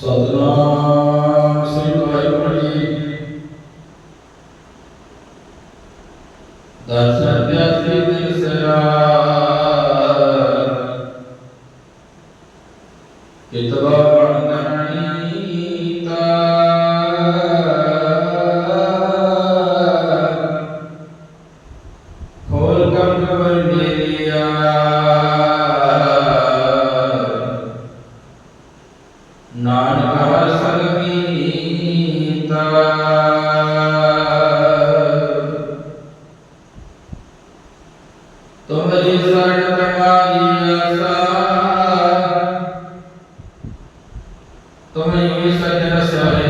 ਸਤਨਾਮ ਸ੍ਰੀ ਵਾਹਿਗੁਰੂ ਜੀ। ਦਰਸ਼ਨ ਤੇ तो मैं योगेश्वर जनरल सेवा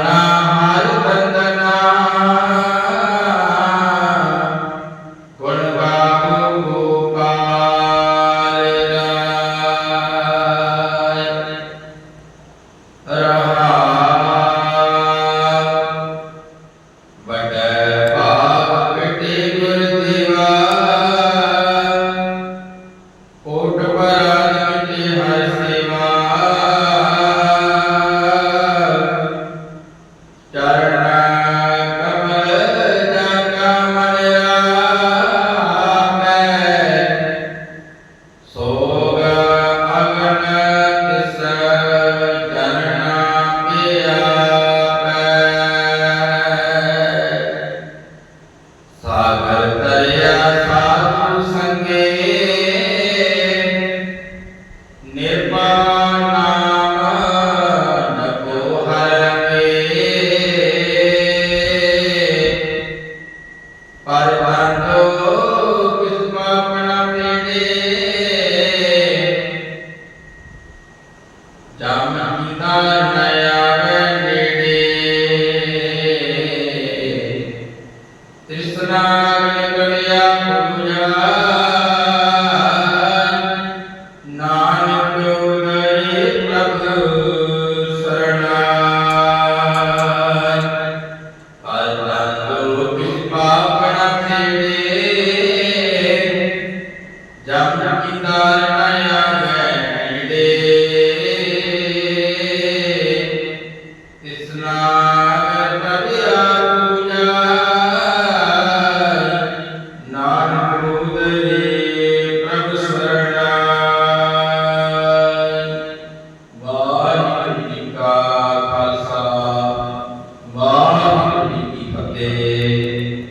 ربنا ਜਿਸ ਨਾਮ ਨਿਕਲਿਆ ਪੂਜਾ